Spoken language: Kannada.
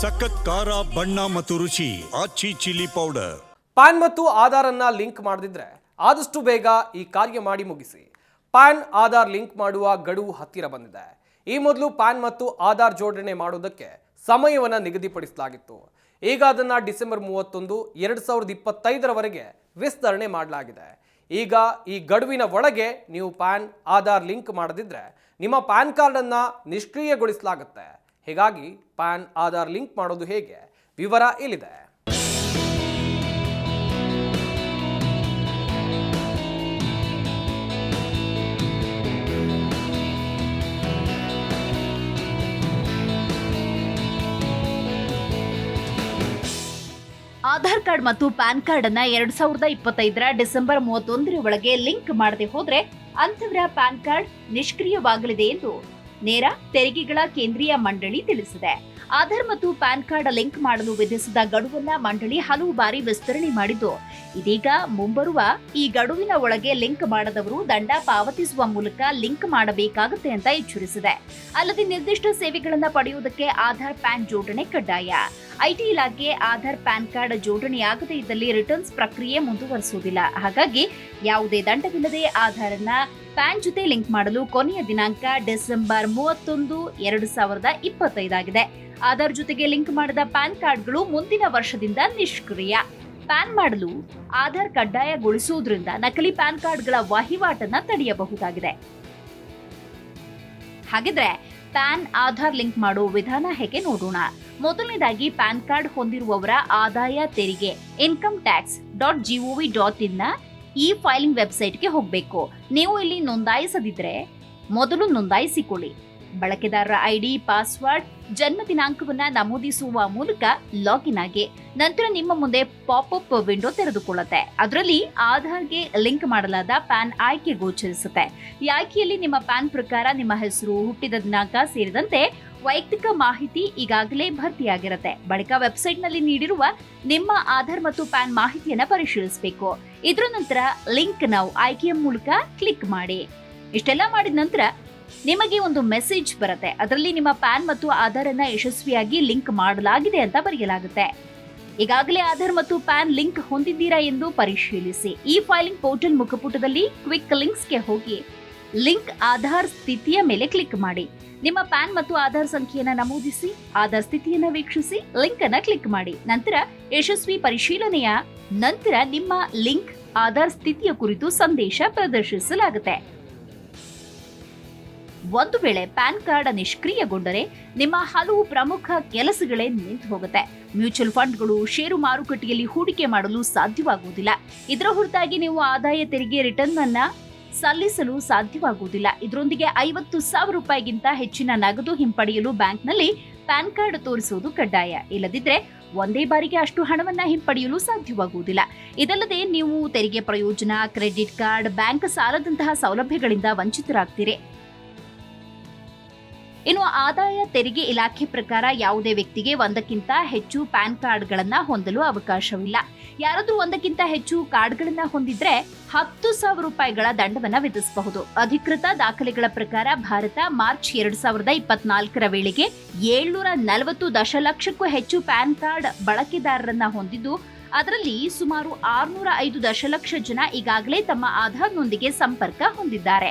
ಸಖತ್ ಖಾರ, ಬಣ್ಣ ಮತ್ತು ರುಚಿ, ಆಚಿ ಚಿಲ್ಲಿ ಪೌಡರ್. ಪ್ಯಾನ್ ಮತ್ತು ಆಧಾರ್ ಅನ್ನ ಲಿಂಕ್ ಮಾಡದಿದ್ರೆ ಆದಷ್ಟು ಬೇಗ ಈ ಕಾರ್ಯ ಮಾಡಿ ಮುಗಿಸಿ. ಪ್ಯಾನ್, ಆಧಾರ್ ಲಿಂಕ್ ಮಾಡುವ ಗಡುವು ಹತ್ತಿರ ಬಂದಿದೆ. ಈ ಮೊದಲು ಪ್ಯಾನ್ ಮತ್ತು ಆಧಾರ್ ಜೋಡಣೆ ಮಾಡೋದಕ್ಕೆ ಸಮಯವನ್ನು ನಿಗದಿಪಡಿಸಲಾಗಿತ್ತು. ಈಗ ಅದನ್ನ ಡಿಸೆಂಬರ್ ಮೂವತ್ತೊಂದು, ಎರಡು ಸಾವಿರದ ಇಪ್ಪತ್ತೈದರವರೆಗೆ ವಿಸ್ತರಣೆ ಮಾಡಲಾಗಿದೆ. ಈಗ ಈ ಗಡುವಿನ ಒಳಗೆ ನೀವು ಪ್ಯಾನ್, ಆಧಾರ್ ಲಿಂಕ್ ಮಾಡದಿದ್ರೆ ನಿಮ್ಮ ಪ್ಯಾನ್ ಕಾರ್ಡನ್ನು ನಿಷ್ಕ್ರಿಯಗೊಳಿಸಲಾಗುತ್ತೆ. ಹೀಗಾಗಿ ಪ್ಯಾನ್ ಆಧಾರ್ ಲಿಂಕ್ ಮಾಡೋದು ಹೇಗೆ? ವಿವರ ಇಲ್ಲಿದೆ ಆಧಾರ್ ಕಾರ್ಡ್ ಮತ್ತು ಪ್ಯಾನ್ ಕಾರ್ಡ್ ಅನ್ನ ಎರಡ್ ಸಾವಿರದ ಇಪ್ಪತ್ತೈದರ ಡಿಸೆಂಬರ್ ಮೂವತ್ತೊಂದರ ಒಳಗೆ ಲಿಂಕ್ ಮಾಡದೆ ಹೋದ್ರೆ ಅಂತವರ ಪ್ಯಾನ್ ಕಾರ್ಡ್ ನಿಷ್ಕ್ರಿಯವಾಗಲಿದೆ ಎಂದು ನೇರ ತೆರಿಗೆಗಳ ಕೇಂದ್ರೀಯ ಮಂಡಳಿ ತಿಳಿಸಿದೆ. ಆಧಾರ್ ಮತ್ತು ಪ್ಯಾನ್ ಕಾರ್ಡ್ ಲಿಂಕ್ ಮಾಡಲು ವಿಧಿಸಿದ ಗಡುವನ್ನ ಮಂಡಳಿ ಹಲವು ಬಾರಿ ವಿಸ್ತರಣೆ ಮಾಡಿದ್ದು, ಇದೀಗ ಮುಂಬರುವ ಈ ಗಡುವಿನ ಒಳಗೆ ಲಿಂಕ್ ಮಾಡದವರು ದಂಡ ಪಾವತಿಸುವ ಮೂಲಕ ಲಿಂಕ್ ಮಾಡಬೇಕಾಗುತ್ತೆ ಅಂತ ಎಚ್ಚರಿಸಿದೆ. ಅಲ್ಲದೆ ನಿರ್ದಿಷ್ಟ ಸೇವೆಗಳನ್ನು ಪಡೆಯುವುದಕ್ಕೆ ಆಧಾರ್, ಪ್ಯಾನ್ ಜೋಡಣೆ ಕಡ್ಡಾಯ. ಐಟಿ ಇಲಾಖೆ ಆಧಾರ್ ಪ್ಯಾನ್ ಕಾರ್ಡ್ ಜೋಡಣೆಯಾಗದೇ ಇದ್ದಲ್ಲಿ ರಿಟರ್ನ್ಸ್ ಪ್ರಕ್ರಿಯೆ ಮುಂದುವರಿಸುವುದಿಲ್ಲ. ಹಾಗಾಗಿ ಯಾವುದೇ ದಂಡವಿಲ್ಲದೆ ಆಧಾರ್ ಅನ್ನ ಪ್ಯಾನ್ ಜೊತೆ ಲಿಂಕ್ ಮಾಡಲು ಕೊನೆಯ ದಿನಾಂಕ ಡಿಸೆಂಬರ್ ಮೂವತ್ತೊಂದು, ಎರಡು ಸಾವಿರದ ಇಪ್ಪತ್ತೈದಾಗಿದೆ ಆಧಾರ್ ಜೊತೆಗೆ ಲಿಂಕ್ ಮಾಡಿದ ಪ್ಯಾನ್ ಕಾರ್ಡ್ಗಳು ಮುಂದಿನ ವರ್ಷದಿಂದ ನಿಷ್ಕ್ರಿಯ. ಪ್ಯಾನ್ ಮಾಡಲು ಆಧಾರ್ ಕಡ್ಡಾಯಗೊಳಿಸುವುದರಿಂದ ನಕಲಿ ಪ್ಯಾನ್ ಕಾರ್ಡ್ಗಳ ವಹಿವಾಟನ್ನ ತಡೆಯಬಹುದಾಗಿದೆ. ಹಾಗಿದ್ರೆ ಪ್ಯಾನ್ ಆಧಾರ್ ಲಿಂಕ್ ಮಾಡೋ ವಿಧಾನ ಹೇಗೆ ನೋಡೋಣ? ಮೊದಲನೇದಾಗಿ ಪ್ಯಾನ್ ಕಾರ್ಡ್ ಹೊಂದಿರುವವರ ಆದಾಯ ತೆರಿಗೆ, income tax dot GOV dot in e filing ವೆಬ್ಸೈಟ್ಗೆ ಹೋಗಬೇಕು. ನೀವು ಇಲ್ಲಿ ನೋಂದಾಯಿಸದಿದ್ರೆ ಮೊದಲು ನೋಂದಾಯಿಸಿಕೊಳ್ಳಿ. ಬಳಕೆದಾರರ ಐಡಿ, ಪಾಸ್ವರ್ಡ್, ಜನ್ಮ ದಿನಾಂಕವನ್ನು ನಮೂದಿಸುವ ಮೂಲಕ ಲಾಗಿನ್ ಆಗಿ ನಂತರ ನಿಮ್ಮ ಮುಂದೆ ಪಾಪ್ಅಪ್ ವಿಂಡೋ ತೆರೆದುಕೊಳ್ಳುತ್ತೆ. ಅದರಲ್ಲಿ ಆಧಾರ್ಗೆ ಲಿಂಕ್ ಮಾಡಲಾದ ಪ್ಯಾನ್ ಆಯ್ಕೆ ಗೋಚರಿಸುತ್ತೆ. ಈ ಆಯ್ಕೆಯಲ್ಲಿ ನಿಮ್ಮ ಪ್ಯಾನ್ ಪ್ರಕಾರ ನಿಮ್ಮ ಹೆಸರು, ಹುಟ್ಟಿದ ದಿನಾಂಕ ಸೇರಿದಂತೆ ವೈಯಕ್ತಿಕ ಮಾಹಿತಿ ಈಗಾಗಲೇ ಭರ್ತಿಯಾಗಿರುತ್ತೆ. ಬಳಿಕ ವೆಬ್ಸೈಟ್ನಲ್ಲಿ ನೀಡಿರುವ ನಿಮ್ಮ ಆಧಾರ್ ಮತ್ತು ಪ್ಯಾನ್ ಮಾಹಿತಿಯನ್ನು ಪರಿಶೀಲಿಸಬೇಕು. ಇದರ ನಂತರ ಲಿಂಕ್ ನಾವು ಆಯ್ಕೆಯ ಮೂಲಕ ಕ್ಲಿಕ್ ಮಾಡಿ. ಇಷ್ಟೆಲ್ಲ ಮಾಡಿದ ನಂತರ ನಿಮಗೆ ಒಂದು ಮೆಸೇಜ್ ಬರುತ್ತೆ. ಅದರಲ್ಲಿ ನಿಮ್ಮ ಪ್ಯಾನ್ ಮತ್ತು ಆಧಾರ್ ಅನ್ನ ಯಶಸ್ವಿಯಾಗಿ ಲಿಂಕ್ ಮಾಡಲಾಗಿದೆ ಅಂತ ಬರೆಯಲಾಗುತ್ತೆ. ಈಗಾಗಲೇ ಆಧಾರ್ ಮತ್ತು ಪ್ಯಾನ್ ಲಿಂಕ್ ಹೊಂದಿದ್ದೀರಾ ಎಂದು ಪರಿಶೀಲಿಸಿ. ಈ ಫೈಲಿಂಗ್ ಪೋರ್ಟಲ್ ಮುಖಪುಟದಲ್ಲಿ ಕ್ವಿಕ್ ಲಿಂಕ್ಸ್ಗೆ ಹೋಗಿ. ಲಿಂಕ್ ಆಧಾರ್ ಸ್ಥಿತಿಯ ಮೇಲೆ ಕ್ಲಿಕ್ ಮಾಡಿ. ನಿಮ್ಮ ಪ್ಯಾನ್ ಮತ್ತು ಆಧಾರ್ ಸಂಖ್ಯೆಯನ್ನು ನಮೂದಿಸಿ, ಆಧಾರ್ ಸ್ಥಿತಿಯನ್ನ ವೀಕ್ಷಿಸಿ ಲಿಂಕ್ ಅನ್ನ ಕ್ಲಿಕ್ ಮಾಡಿ. ನಂತರ ಯಶಸ್ವಿ ಪರಿಶೀಲನೆಯ ನಂತರ ನಿಮ್ಮ ಲಿಂಕ್ ಆಧಾರ್ ಸ್ಥಿತಿಯ ಕುರಿತು ಸಂದೇಶ ಪ್ರದರ್ಶಿಸಲಾಗುತ್ತೆ. ಒಂದು ವೇಳೆ ಪ್ಯಾನ್ ಕಾರ್ಡ್ ನಿಷ್ಕ್ರಿಯಗೊಂಡರೆ ನಿಮ್ಮ ಹಲವು ಪ್ರಮುಖ ಕೆಲಸಗಳೇ ನಿಂತು ಹೋಗುತ್ತೆ ಮ್ಯೂಚುವಲ್ ಫಂಡ್ಗಳು ಷೇರು ಮಾರುಕಟ್ಟೆಯಲ್ಲಿ ಹೂಡಿಕೆ ಮಾಡಲು ಸಾಧ್ಯವಾಗುವುದಿಲ್ಲ. ಇದರ ಹೊರತಾಗಿ ನೀವು ಆದಾಯ ತೆರಿಗೆ ರಿಟರ್ನ್ ಅನ್ನ ಸಲ್ಲಿಸಲು ಸಾಧ್ಯವಾಗುವುದಿಲ್ಲ. ಇದರೊಂದಿಗೆ ಐವತ್ತು ಸಾವಿರ ರೂಪಾಯಿಗಿಂತ ಹೆಚ್ಚಿನ ನಗದು ಹಿಂಪಡೆಯಲು ಬ್ಯಾಂಕ್ನಲ್ಲಿ ಪ್ಯಾನ್ ಕಾರ್ಡ್ ತೋರಿಸುವುದು ಕಡ್ಡಾಯ. ಇಲ್ಲದಿದ್ದರೆ ಒಂದೇ ಬಾರಿಗೆ ಅಷ್ಟು ಹಣವನ್ನು ಹಿಂಪಡೆಯಲು ಸಾಧ್ಯವಾಗುವುದಿಲ್ಲ. ಇದಲ್ಲದೆ ನೀವು ತೆರಿಗೆ ಪ್ರಯೋಜನ, ಕ್ರೆಡಿಟ್ ಕಾರ್ಡ್, ಬ್ಯಾಂಕ್ ಸಾಲದಂತಹ ಸೌಲಭ್ಯಗಳಿಂದ ವಂಚಿತರಾಗ್ತೀರಿ. ಇನ್ನು ಆದಾಯ ತೆರಿಗೆ ಇಲಾಖೆ ಪ್ರಕಾರ ಯಾವುದೇ ವ್ಯಕ್ತಿಗೆ ಒಂದಕ್ಕಿಂತ ಹೆಚ್ಚು ಪ್ಯಾನ್ ಕಾರ್ಡ್ಗಳನ್ನು ಹೊಂದಲು ಅವಕಾಶವಿಲ್ಲ. ಯಾರಾದರೂ ಒಂದಕ್ಕಿಂತ ಹೆಚ್ಚು ಕಾರ್ಡ್ಗಳನ್ನು ಹೊಂದಿದ್ರೆ ಹತ್ತು ಸಾವಿರ ರೂಪಾಯಿಗಳ ದಂಡವನ್ನ ವಿಧಿಸಬಹುದು. ಅಧಿಕೃತ ದಾಖಲೆಗಳ ಪ್ರಕಾರ ಭಾರತ ಮಾರ್ಚ್ ಎರಡ್ ಸಾವಿರದ ಇಪ್ಪತ್ನಾಲ್ಕರ ವೇಳೆಗೆ ಏಳ್ನೂರ ನಲವತ್ತು ದಶಲಕ್ಷಕ್ಕೂ ಹೆಚ್ಚು ಪ್ಯಾನ್ ಕಾರ್ಡ್ ಬಳಕೆದಾರರನ್ನ ಹೊಂದಿದ್ದು, ಅದರಲ್ಲಿ ಸುಮಾರು ಆರ್ನೂರ ಐದು ದಶಲಕ್ಷ ಜನ ಈಗಾಗಲೇ ತಮ್ಮ ಆಧಾರ್ನೊಂದಿಗೆ ಸಂಪರ್ಕ ಹೊಂದಿದ್ದಾರೆ.